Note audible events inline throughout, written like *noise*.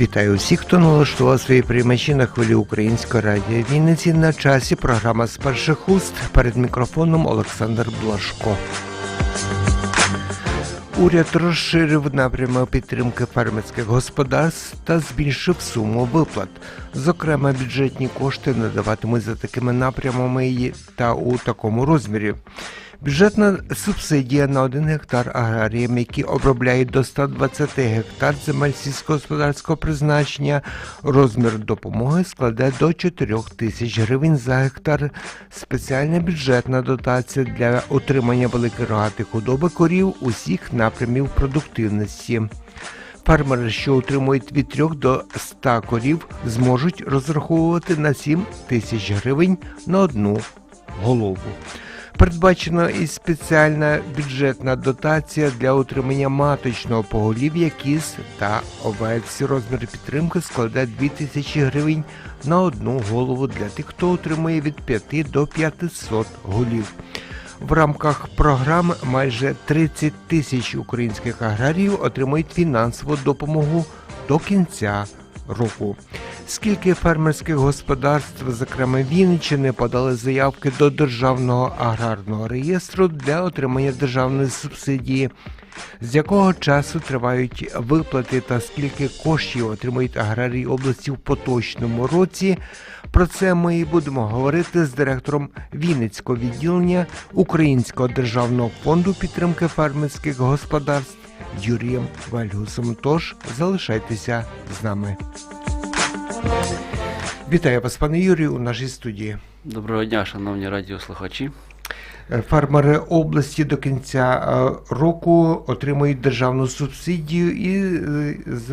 Вітаю всіх, хто налаштував свої приймачі на хвилі Української радіо Вінниці. На часі програма з перших уст перед мікрофоном Олександр Блашко. Уряд розширив напрямок підтримки фермерських господарств та збільшив суму виплат. Зокрема, бюджетні кошти надаватимуть за такими напрямами та у такому розмірі. Бюджетна субсидія на 1 гектар аграріям, які обробляють до 120 гектар земель сільськогосподарського призначення, розмір допомоги складе до 4 тисяч гривень за гектар. Спеціальна бюджетна дотація для утримання великих рогатих худоби корів усіх напрямів продуктивності. Фермери, що утримують від 3 до 100 корів, зможуть розраховувати на 7 тисяч гривень на одну голову. Передбачено і спеціальна бюджетна дотація для утримання маточного поголів'я кіз та овець. Розмір підтримки складе 2 тисячі гривень на одну голову для тих, хто утримує від 5 до 500 голів. В рамках програми майже 30 тисяч українських аграріїв отримують фінансову допомогу до кінця року. Скільки фермерських господарств, зокрема Вінниччини, подали заявки до Державного аграрного реєстру для отримання державної субсидії? З якого часу тривають виплати та скільки коштів отримують аграрії області в поточному році? Про це ми і будемо говорити з директором Вінницького відділення Українського державного фонду підтримки фермерських господарств Юрієм Вальгусом. Тож залишайтеся з нами. Вітаю вас, пане Юрію, у нашій студії. Доброго дня, шановні радіослухачі. Е, Фермери області до кінця е, року отримують державну субсидію і е, з,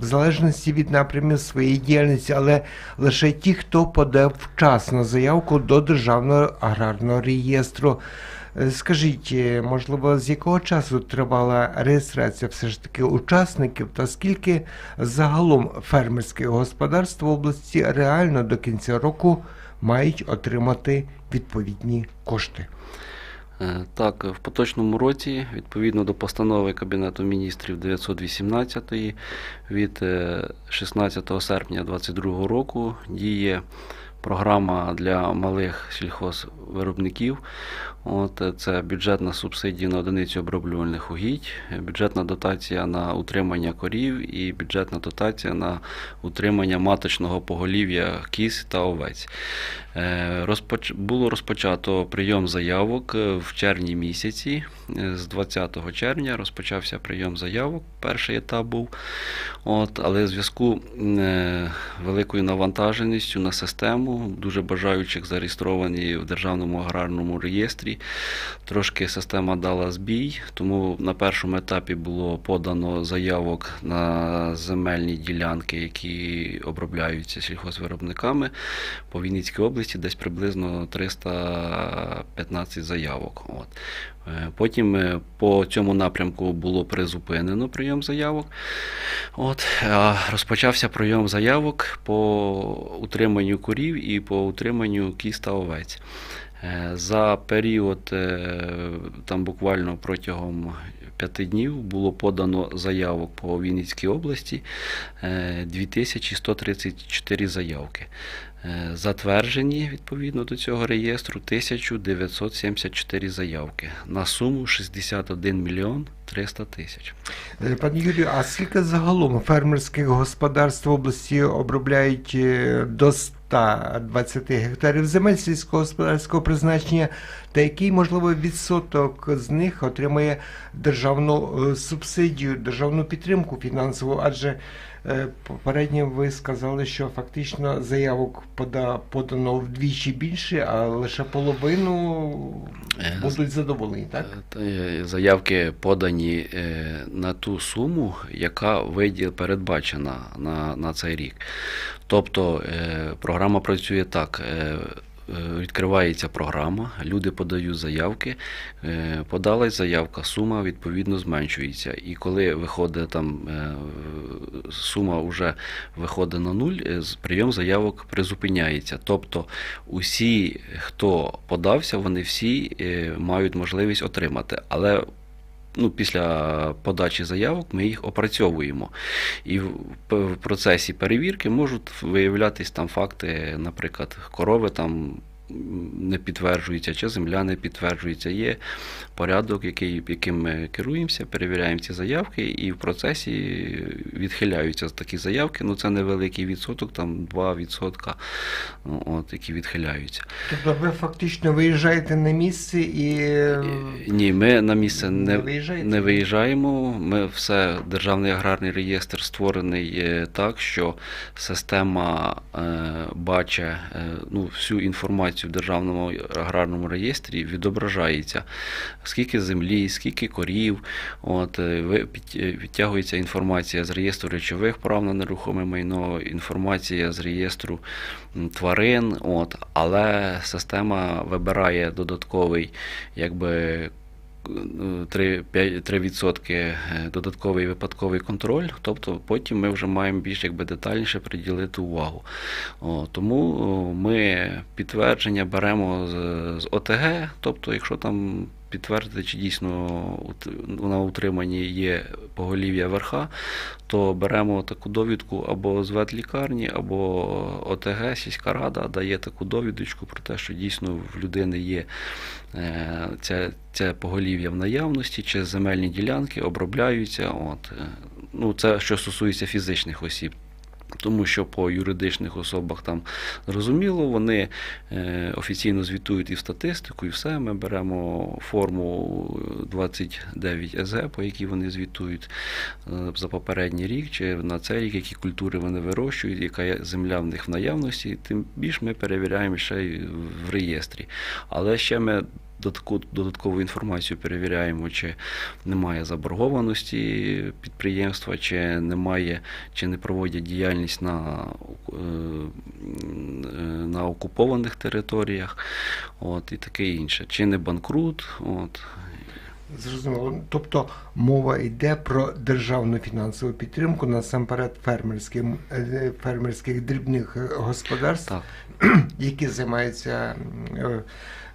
в залежності від напрямів своєї діяльності, але лише ті, хто подав вчасно заявку до Державного аграрного реєстру. Е, Скажіть, е, можливо, з якого часу тривала реєстрація все ж таки учасників, та скільки загалом фермерських господарств в області реально до кінця року мають отримати відповідні кошти? Е, Так, в поточному році, відповідно до постанови Кабінету міністрів 918 від е, 16 серпня 2022 року діє програма для малих сільхозвиробників. От е, це бюджетна субсидія на одиницю оброблювальних угідь, бюджетна дотація на утримання корів і бюджетна дотація на утримання маточного поголів'я кіз та овець. Е. Було розпочато прийом заявок е, в червні місяці. Е, З 20 червня розпочався прийом заявок. Перший етап був. От, але в зв'язку е, великою навантаженістю на систему, дуже бажаючих зареєстровані в Державному аграрному реєстрі. Трошки система дала збій, тому на першому етапі було подано заявок на земельні ділянки, які обробляються сільхозвиробниками по Вінницькій області десь приблизно 315 заявок. От. Е, Потім е, по цьому напрямку було призупинено прийом заявок. От, розпочався прийом заявок по утриманню курів і по утриманню кіз та овець. Е, За період там буквально протягом п'яти днів було подано заявок по Вінницькій області е, 2134 заявки. Е, Затверджені відповідно до цього реєстру 1974 заявки на суму 61 мільйон 300 тисяч. Е, Пане Юрію, а скільки загалом фермерських господарств в області обробляють е, до 120 гектарів земель сільськогосподарського призначення, та який, можливо, відсоток з них отримує державну субсидію, державну підтримку фінансову? Адже попередньо ви сказали, що фактично заявок пода- подано вдвічі більше, а лише половину Е, будуть задоволені, так? Е, Заявки подані е, на ту суму, яка виділ передбачена на, на цей рік. Тобто е, програма працює так. Е, Відкривається програма, люди подають заявки, е, подалась заявка, сума відповідно зменшується. І коли виходить там е, сума вже виходить на нуль, прийом заявок призупиняється. Тобто усі, хто подався, вони всі мають можливість отримати. Але ну, після подачі заявок ми їх опрацьовуємо. І в, процесі перевірки можуть виявлятись там факти, наприклад, корови там. Не підтверджується, чи земля не підтверджується. Є порядок, який, яким ми керуємося, перевіряємо ці заявки, і в процесі відхиляються такі заявки. Ну це невеликий відсоток, там 2%, ну, от, які відхиляються. Тобто ви фактично виїжджаєте на місце і е, Ні, ми на місце Не не, не виїжджаємо. Ми все, Державний аграрний реєстр створений е, так, що система е, бачить е, ну, всю інформацію в Державному аграрному реєстрі, відображається, скільки землі, скільки корів. От, е, під- е, відтягується інформація з реєстру речових прав на нерухоме майно, інформація з реєстру тварин. От, але система вибирає додатковий якби. Ну, 3, 5, 3% е, додатковий випадковий контроль, тобто потім ми вже маємо більш якби детальніше приділити увагу. О, тому ми підтвердження беремо з, з ОТГ, тобто, якщо там підтвердити, чи дійсно на утриманні є поголів'я верха, то беремо таку довідку або з ветлікарні, або ОТГ, сільська рада дає таку довідочку про те, що дійсно в людини є це, це поголів'я в наявності, чи земельні ділянки обробляються. От. е, Ну, це що стосується фізичних осіб. Тому що по юридичних особах там зрозуміло, вони е, офіційно звітують і в статистику, і все. Ми беремо форму 29 ЕЗ, по якій вони звітують е, за попередній рік чи на цей рік, які культури вони вирощують, яка земля в них в наявності, тим більш ми перевіряємо ще й в реєстрі. Але ще ми додатку- додаткову інформацію перевіряємо, чи немає заборгованості підприємства, чи немає, чи не проводять діяльність на, е, на окупованих територіях, от, і таке інше. Чи не банкрут. От. Зрозуміло. Тобто мова йде про державну фінансову підтримку насамперед фермерським е, фермерських дрібних е, господарств, Так. *clears throat* які займаються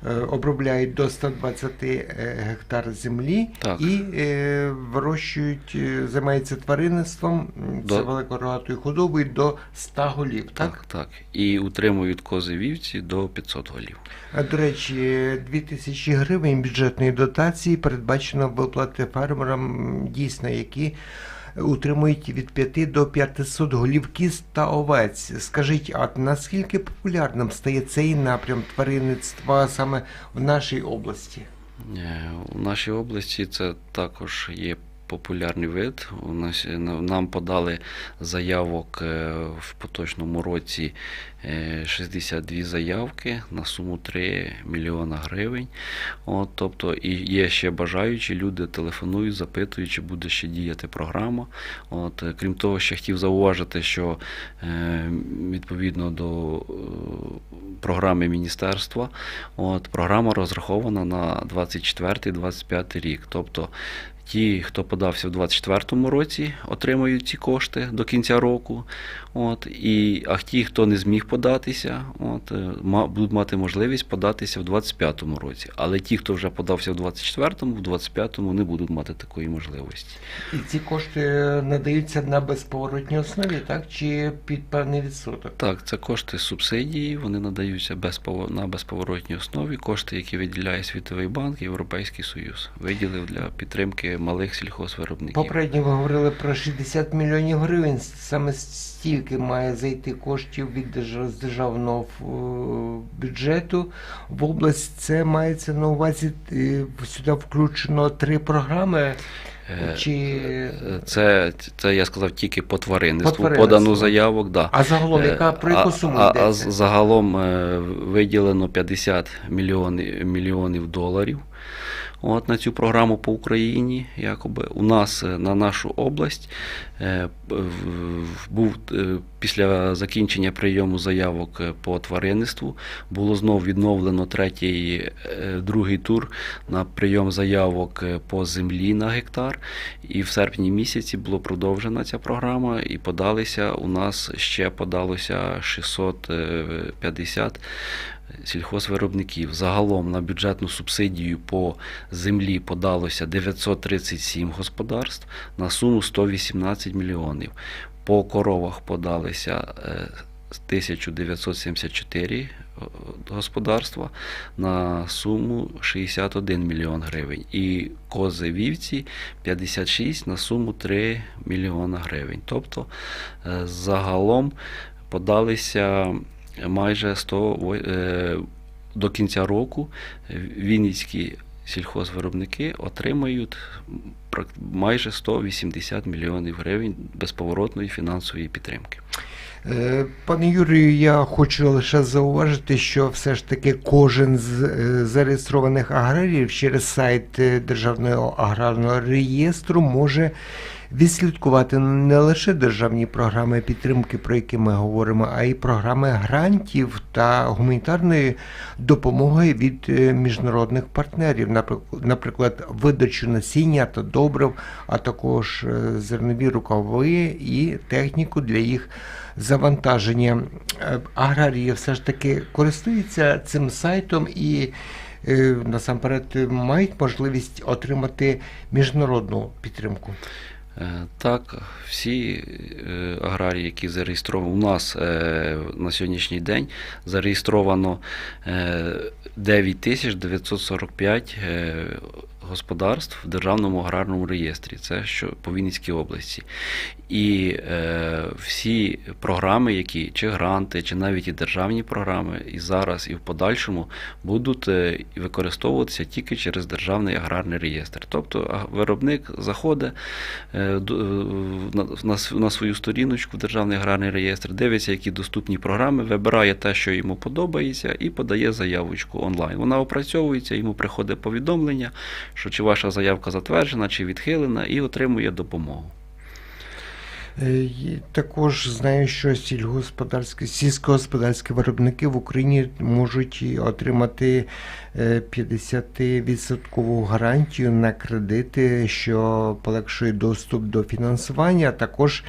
обробляють до 120 е, гектар землі Так. і е, вирощують, е, займаються тваринництвом, м, це До- великорогатою худобою до 100 голів. Так? Так, так. І утримують кози вівці до 500 голів. А, До речі, 2000 гривень бюджетної дотації передбачено виплати фермерам, дійсно, які утримують від 5 до 500 голів кіз та овець. Скажіть, а наскільки популярним стає цей напрям тваринництва саме в нашій області? Е, У нашій області це також є популярний вид. Е, нам подали заявок е, в поточному році е, 62 заявки на суму 3 мільйона гривень. От, тобто, і є ще бажаючі, люди телефонують, запитують, чи буде ще діяти програма. От, е, крім того, ще хотів зауважити, що е, відповідно до е, програми міністерства, от, програма розрахована на 24-25 рік. Тобто ті, хто подався в 24-му році, отримають ці кошти до кінця року. От, і, а ті, хто не зміг податися, от, е, будуть мати можливість податися в 25-му році. Але ті, хто вже подався в 24-му, в 25-му не будуть мати такої можливості. І ці кошти надаються на безповоротній основі, так? Чи під певний відсоток? Так, це кошти субсидії, вони надаються на безповоротній основі. Кошти, які виділяє Світовий банк, Європейський Союз, виділив для підтримки малих сільхозвиробників. Попередньо ви говорили про 60 мільйонів гривень. Саме стільки має зайти коштів від державного е, бюджету в область. Це мається на увазі е, сюди включено три програми. Е, Чи Це, це я сказав тільки по тваринництву. По. Подано заявок, да. а загалом яка про яку суму а, а загалом виділено 50 мільйонів, мільйонів доларів. От на цю програму по Україні, якоби у нас е, на нашу область е, був е, після закінчення прийому заявок по тваринництву було знов відновлено третій, другий тур на прийом заявок по землі на гектар. І в серпні місяці була продовжена ця програма, і подалися у нас ще подалося 650 сільхозвиробників. Загалом на бюджетну субсидію по землі подалося 937 господарств на суму 118 мільйонів. По коровах подалися е, 1974 господарства на суму 61 мільйон гривень. І кози вівці 56 на суму 3 мільйона гривень. Тобто е, загалом подалися майже 100 во- е, до кінця року вінницькі сільхозвиробники отримають майже 180 мільйонів гривень безповоротної фінансової підтримки. Е, Пане Юрію, я хочу лише зауважити, що все ж таки кожен з е, зареєстрованих аграріїв через сайт Державного аграрного реєстру може відслідкувати не лише державні програми підтримки, про які ми говоримо, а й програми грантів та гуманітарної допомоги від е, міжнародних партнерів, наприклад, видачу насіння та добрив, а також е, зернові рукави і техніку для їх завантаження. Е, Аграрії все ж таки користуються цим сайтом і насамперед мають можливість отримати міжнародну підтримку. Е, Так, всі е, аграрії, які зареєстровані у нас е, на сьогоднішній день, зареєстровано е, 9945 е, господарств в Державному аграрному реєстрі. Це що по Вінницькій області. І е, всі програми, які чи гранти, чи навіть і державні програми, і зараз, і в подальшому будуть е, використовуватися тільки через Державний аграрний реєстр. Тобто виробник заходить е, е, на, на, на свою сторіночку в Державний аграрний реєстр, дивиться, які доступні програми, вибирає те, що йому подобається, і подає заявочку онлайн. Вона опрацьовується, йому приходить повідомлення, що чи ваша заявка затверджена, чи відхилена, і отримує допомогу. Е, Також знаю, що сільгосподарські сільськогосподарські виробники в Україні можуть отримати е, 50% гарантію на кредити, що полегшує доступ до фінансування, а також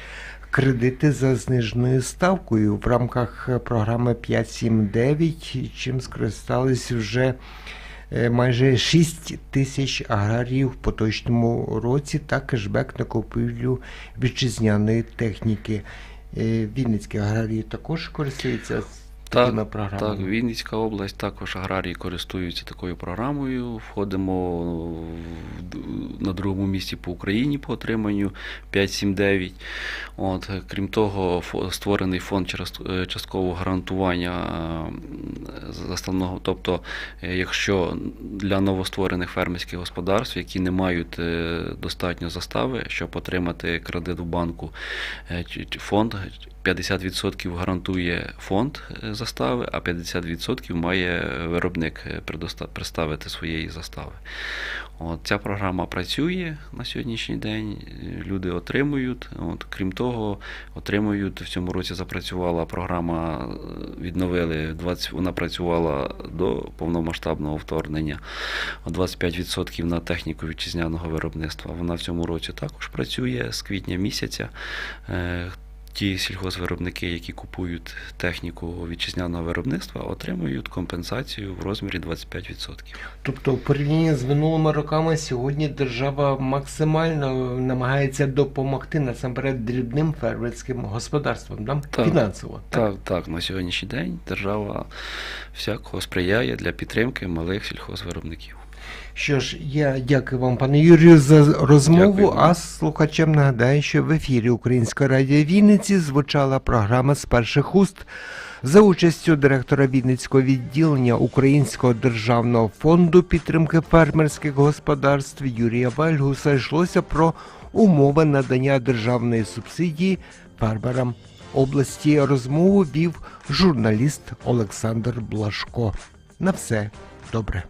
кредити за зниженою ставкою в рамках програми 579, чим скористались вже е, майже 6 тисяч аграріїв в поточному році та кешбек на купівлю вітчизняної техніки. Е, Вінницькі аграрії також користуються Так, Так. Вінницька область також аграрії користуються такою програмою. Входимо на другому місці по Україні по отриманню 579. От, крім того, створений фонд через- е, часткового гарантування заставного. Тобто, е, якщо для новостворених фермерських господарств, які не мають е, достатньо застави, щоб отримати кредит в банку, фонд 50% гарантує фонд застави, а 50% має виробник е, представити своєї застави. От, ця програма працює на сьогоднішній день, е, люди отримують. От, крім того, отримують в цьому році запрацювала програма, е, відновили 20, вона працювала до повномасштабного вторгнення. 25% на техніку вітчизняного виробництва. Вона в цьому році також працює з квітня місяця. Ті сільгоспвиробники, які купують техніку вітчизняного виробництва, отримують компенсацію в розмірі 25%. Тобто, в порівнянні з минулими роками, сьогодні держава максимально намагається допомогти насамперед дрібним фермерським господарствам, да? Так. фінансово. Так, так, на сьогоднішній день держава всякого сприяє для підтримки малих сільхозвиробників. Що ж, я дякую вам, пане Юрію, за розмову. Дякую. А слухачам нагадаю, що в ефірі Української радіо Вінниці звучала програма з перших уст за участю директора Вінницького відділення Українського державного фонду підтримки фермерських господарств Юрія Вельгуса. Йшлося про умови надання державної субсидії фермерам області. Розмову вів журналіст Олександр Блашко. На все добре.